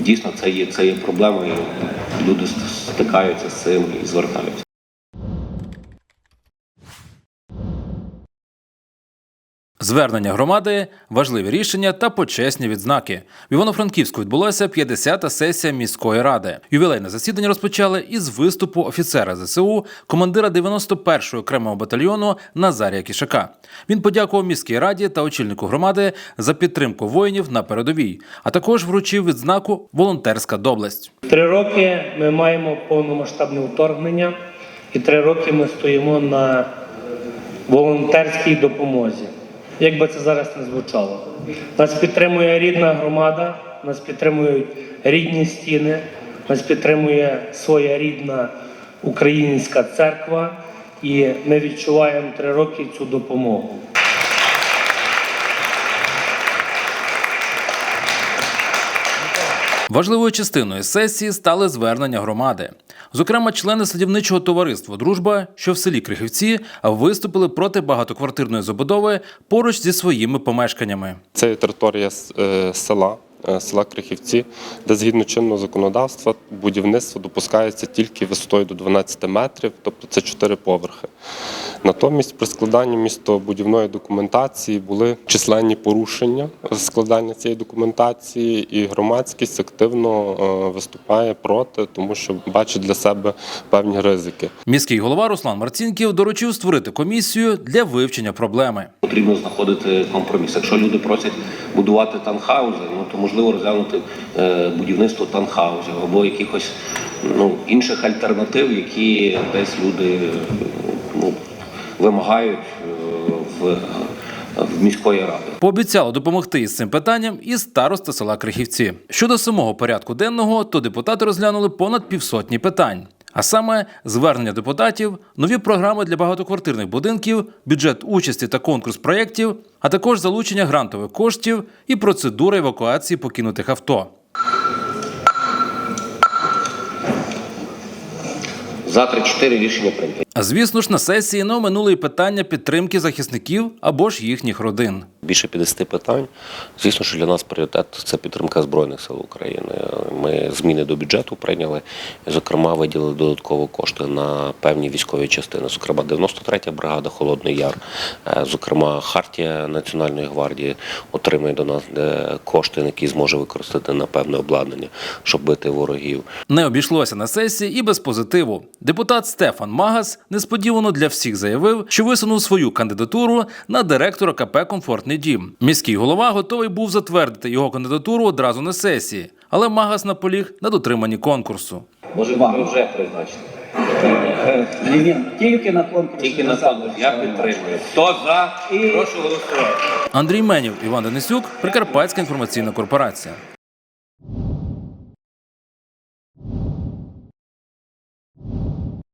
дійсно це є, це є проблемою. Люди стикаються з цим і звертаються. Звернення громади, важливі рішення та почесні відзнаки. В Івано-Франківську відбулася 50-та сесія міської ради. Ювілейне засідання розпочали із виступу офіцера ЗСУ, командира 91-го окремого батальйону Назарія Кішака. Він подякував міській раді та очільнику громади за підтримку воїнів на передовій, а також вручив відзнаку Волонтерська доблесть. Три роки ми маємо повномасштабне вторгнення, і три роки ми стоїмо на волонтерській допомозі. Як би це зараз не звучало. Нас підтримує рідна громада, нас підтримують рідні стіни, нас підтримує своя рідна українська церква, і ми відчуваємо три роки цю допомогу. Важливою частиною сесії стали звернення громади. Зокрема, члени садівничого товариства Дружба, що в селі Крихівці, виступили проти багатоквартирної забудови поруч зі своїми помешканнями. Це територія е, села, е, села Крихівці, де згідно чинного законодавства будівництво допускається тільки висотою до 12 метрів, тобто це 4 поверхи. Натомість при складанні містобудівної документації були численні порушення складання цієї документації, і громадськість активно е, виступає проти, тому що бачить для себе певні ризики. Міський голова Руслан Марцінків доручив створити комісію для вивчення проблеми. Потрібно знаходити компроміс. Якщо люди просять будувати танхаузи, ну то можливо розглянути е, будівництво танхаузів або якихось ну, інших альтернатив, які десь люди вимагають е, в, в міської ради. Пообіцяли допомогти із цим питанням і староста села Крихівці. Щодо самого порядку денного, то депутати розглянули понад півсотні питань. А саме звернення депутатів, нові програми для багатоквартирних будинків, бюджет участі та конкурс проєктів, а також залучення грантових коштів і процедура евакуації покинутих авто. За 3-4 рішення прийнято. А звісно ж, на сесії не оминули і питання підтримки захисників або ж їхніх родин. Більше 50 питань. Звісно, що для нас пріоритет це підтримка Збройних сил України. Ми зміни до бюджету прийняли, зокрема, виділили додаткові кошти на певні військові частини. Зокрема, 93-я бригада Холодний Яр, Е, зокрема, Хартія Національної гвардії отримує до нас е, кошти, які зможе використати на певне обладнання, щоб бити ворогів. Не обійшлося на сесії і без позитиву. Депутат Стефан Магас несподівано для всіх заявив, що висунув свою кандидатуру на директора КП Комфортний дім. Міський голова готовий був затвердити його кандидатуру одразу на сесії, але Магас наполіг на дотриманні конкурсу. Може, ви вже ні, тільки на конкурс. Тільки на конкурс. Я підтримую. Хто за? Прошу голосувати. Андрій Менів, Іван Денисюк, Прикарпатська інформаційна корпорація.